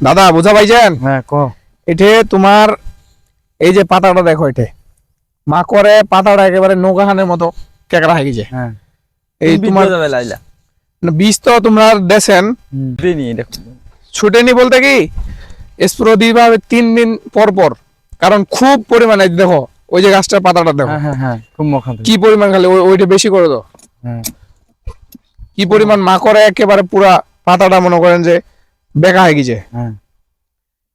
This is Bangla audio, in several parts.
দাদা বুঝা পাইছেন? হ্যাঁ ক এঠে তোমার এই যে পাতাটা দেখো এঠে। মা করে পাতাটা একেবারে নৌকাখানের মতো কেকড়া হয়ে গেছে। হ্যাঁ। এই তোমার যাবে লাইলা। বীজ তো তোমরা দেখো। ছুটেনি বলতে কি স্প্রো দিবা হবে তিন দিন পর পর কারণ খুব পরিমাণে দেখো ওই যে গাছটার পাতাটা দেখো। হ্যাঁ হ্যাঁ হ্যাঁ কি পরিমাণ খালি ওই- ওইটা বেশি করে দাও। হ্যাঁ। কি পরিমাণ মা করে একেবারে পুরা পাতাটা মনে করেন যে বেকা হয়ে গেছে। হ্যাঁ।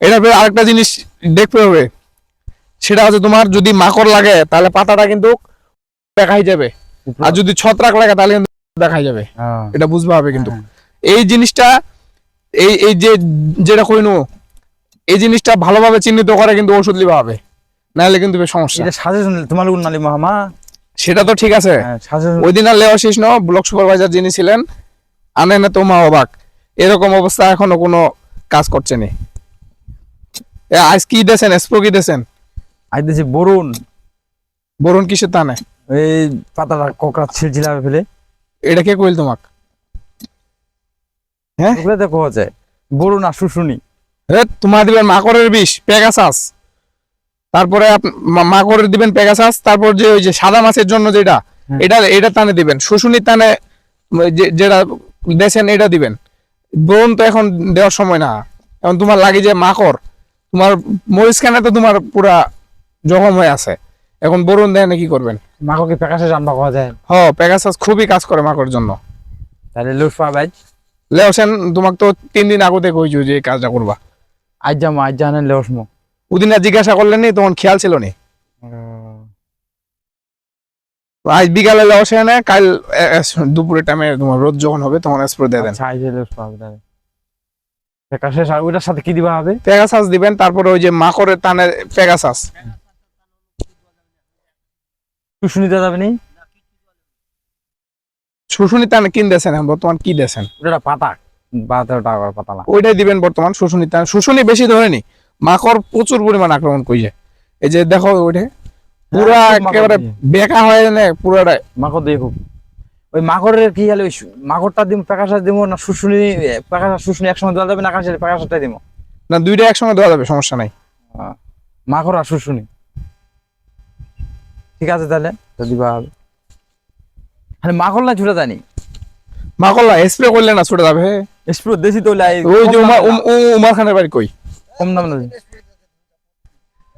এটা ফের আরেকটা জিনিস দেখতে হবে সেটা হচ্ছে তোমার যদি মাকড় লাগে তাহলে পাতাটা কিন্তু দেখাই যাবে। আর যদি ছত্রাক লাগে তাহলে কিন্তু দেখাই যাবে। হ্যাঁ। এটা বুঝতে হবে কিন্তু। হ্যাঁ। এই জিনিসটা এই এই যে যেটা কইনু এই জিনিসটা ভালোভাবে চিহ্নিত করে কিন্তু ওষুধ লিবা হবে। নাহলে কিন্তু সমস্যা। এটা সাজেশন তোমার নালি মামা সেটা তো ঠিক আছে। ওই দিন আর লেওয়া শেষ ন ব্লক সুপারভাইজার যিনি ছিলেন আনে না তোমা অবাক। এরকম অবস্থা এখনও কোনো কাজ করছে নি। আজ কি দেছেন স্প্রো কি দেছেন আই দিছি বরুণ। বরুণ কিসের টানে এই পাতাটা কোকড়া ছিলছিলাবে ফেলে। এটা কে কইল তোমাক? হ্যাঁ? ওগুলো দেখো হচ্ছে। বরুণ আর শুশুনি। এ, তোমার দিবেন মাকড়ের বিষ পেগাসাস। তারপরে মাকড়ের দিবেন পেগাসাস তারপর যে ওই যে সাদা মাছের জন্য যেটা হ্যাঁ। এটা এটা টানে দিবেন। টানে উম, যে- যেটা দেছেন এটা দিবেন। বোন তো এখন দেওয়ার সময় না। এখন তোমার লাগে যে মাকড় তোমার মরিচ খানে তো তোমার পুরা জখম হয়ে আছে। এখন বরুণ দেয় না কি করবেন? মাকে পেকাশে জানবা পাওয়া যায়? হ পেগাসাস খুবই কাজ করে মাকড়ের জন্য। তাহলে লুট ভাই? লেওসেন তোমাকে তো তিন দিন আগতে কইছো যে এই কাজটা করবা। আজ যাম আজ জানে লেওসমো ওদিন জিজ্ঞাসা করলেন নি তখন খেয়াল ছিল নি। আজ বিকালে লস এনে কাল এ, টাইমে তোমার রোদ যখন হবে তখন স্প্রে দিয়ে দেন। আচ্ছা তাহলে পেকাশে আর ওইটার সাথে কি দিবা হবে? পেগাসাস দিবেন তারপরে ওই যে মাকড়ের টানে পেগাসাস শুশুনি দেওয়া যাবে নি শুশুনি টানে কিন এখন বর্তমান কি দেছেন ওটা পাতা বারো টাকা পাতা না ওইটাই দিবেন বর্তমান শুশুনি টানে। শুশুনি বেশি ধরেনি মাকড় প্রচুর পরিমাণ আক্রমণ কইছে। এই যে দেখো ওইটা। পুরা মাকড় একেবারে বেকা হয়ে না মাকড় দিয়ে খুব। ওই মাকড়ের কি হলে ওই মাকড়টা দিব না শুশুনি শুশুনি একসঙ্গে দেওয়া যাবে না আকাশের দিব না দুইটা একসঙ্গে দেওয়া যাবে সমস্যা নাই। মাকড় আর শুশুনি। ঠিক আছে তাহলে তো দিবা হবে। মানে মাকড় না ছুটে জানি মাকড়লা স্প্রে করলে না ছুটে যাবে। স্প্রো দেশি তো লাই ওই যে উমার খানের বাড়ি কই? কম দাম না?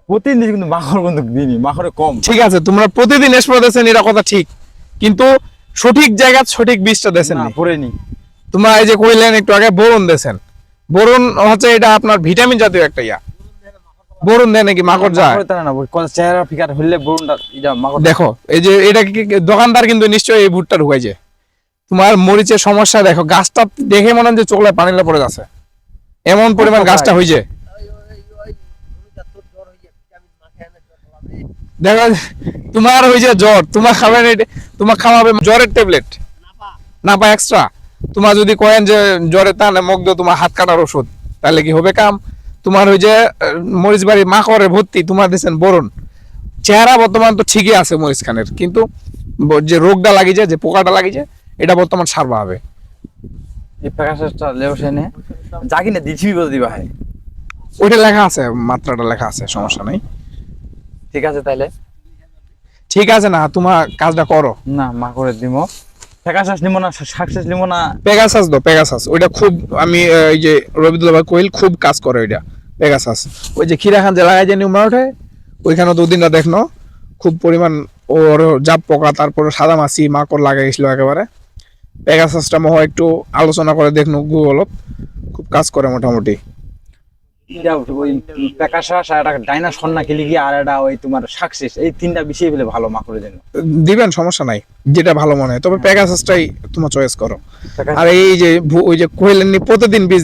প্রতিদিন কিন্তু কিন্তু দিনই কম। ঠিক আছে তোমরা প্রতিদিন স্প্রে দিয়েছেন এটা কথা ঠিক কিন্তু সঠিক জায়গা সঠিক বীজটা দিয়েছেন না পরে নি তোমরা এই যে কইলেন একটু আগে বোরন দিয়েছেন বোরন হচ্ছে এটা আপনার ভিটামিন জাতীয় একটা ইয়া। বোরন দেয় নাকি? মাকড় যায়। চেহারা ফিকার হইলে বরুণটা এটা মাকড় দেখো এই যে এটা দোকানদার কিন্তু নিশ্চয়ই এই ভুট্টা ঢুকাইছে। তোমার মরিচের সমস্যা দেখো গাছটা দেখে মনে হয় যে চোখলে পানিলে পড়ে যাচ্ছে। এমন পরিমাণ গাছটা ভাই? হয়েছে দেখো তোমার হয়েছে জ্বর তোমার খাবেন তোমার খাওয়াবে জ্বরের ট্যাবলেট না পা এক্সট্রা তোমার যদি কয়েন যে জ্বরের টানে মগ্ধ তোমার হাত কাটার ওষুধ তাহলে কি হবে কাম? তোমার ওই যে মরিচ বাড়ি মাকড়ে ভর্তি তোমার দিচ্ছেন বরণ। চেহারা বর্তমান তো ঠিকই আছে মরিচ খানের কিন্তু যে রোগটা লাগিছে যে পোকাটা লাগিছে এটা বর্তমান সারবা হবে এই পেকাশটা লেবসে নে। জাগি না দিছি দিবা ওইটা লেখা আছে মাত্রাটা লেখা আছে সমস্যা নাই। ঠিক আছে তাইলে? ঠিক আছে না তোমার কাজটা করো। না মাকড়ে দিমো। পেকাশাস নিমো না সাকসেস নিমো না। পেগাসাস দো পেগাসাস ওইটা খুব আমি এই যে রবিদুল্লাহ ভাই কোয়েল খুব কাজ করে ওইটা পেগাসাস ওই যে খিরাখান যে লাগাই যে নিউমার ওঠে ওইখানে দুদিনটা দেখনো খুব পরিমাণ ওর জাপ পোকা তারপরে সাদা মাছি মাকড় লাগাই গেছিল একেবারে। পেগাসাসটা মহ একটু আলোচনা করে দেখনো গুগলত খুব কাজ করে মোটামুটি। এটা ওই পেকাশাস আর একটা ডাইনা সন্না খেলি গিয়ে আর একটা ওই তোমার সাকসেস এই তিনটা বিষয় ফেলে ভালো মাকড়ের জন্য দিবেন সমস্যা নাই যেটা ভালো মনে হয়। তবে পেগাসাসটাই তোমার চয়েস করো। আর এই যে ওই যে কোয়েলেন প্রতিদিন বীজ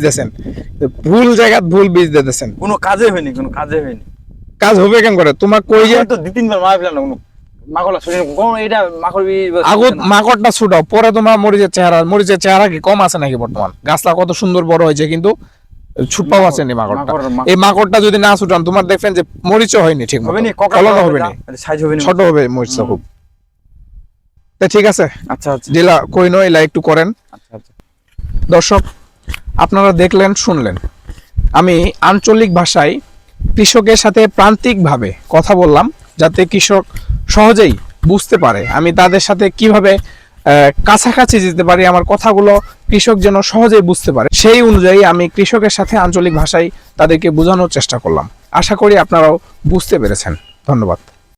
ভুল জায়গাত ভুল বীজ দিতেছেন কোনো কাজে হয়নি কোনো কাজে হয়নি। কাজ হবে কেন করে? তোমার কই যে তো দুই তিনবার মারা ফেলাম না এটা মাকড় আগত মাকড়টা ছুটাও পরে তোমার মরিচের চেহারা মরিচের চেহারা কি কম আছে নাকি বর্তমান? গাছটা কত সুন্দর বড় হয়েছে কিন্তু ছুটপাও আছে নি মাকড়টা? এই মাকড়টা যদি না ছুটান তোমার দেখবেন যে মরিচও হয়নি ঠিক হবে নি হবে নি। সাইজ হবে নি। ছোট হবে মরিচটা খুব। তা ঠিক আছে? আচ্ছা আচ্ছা। জেলা কইনো এলা একটু করেন। আচ্ছা আচ্ছা। দর্শক আপনারা দেখলেন শুনলেন। আমি আঞ্চলিক ভাষায় কৃষকের সাথে প্রান্তিকভাবে কথা বললাম যাতে কৃষক সহজেই বুঝতে পারে। আমি তাদের সাথে কীভাবে কাছাকাছি যেতে পারি, আমার কথাগুলো কৃষক যেন সহজেই বুঝতে পারে। সেই অনুযায়ী আমি কৃষকের সাথে আঞ্চলিক ভাষায় তাদেরকে বোঝানোর চেষ্টা করলাম। আশা করি আপনারাও বুঝতে পেরেছেন। ধন্যবাদ।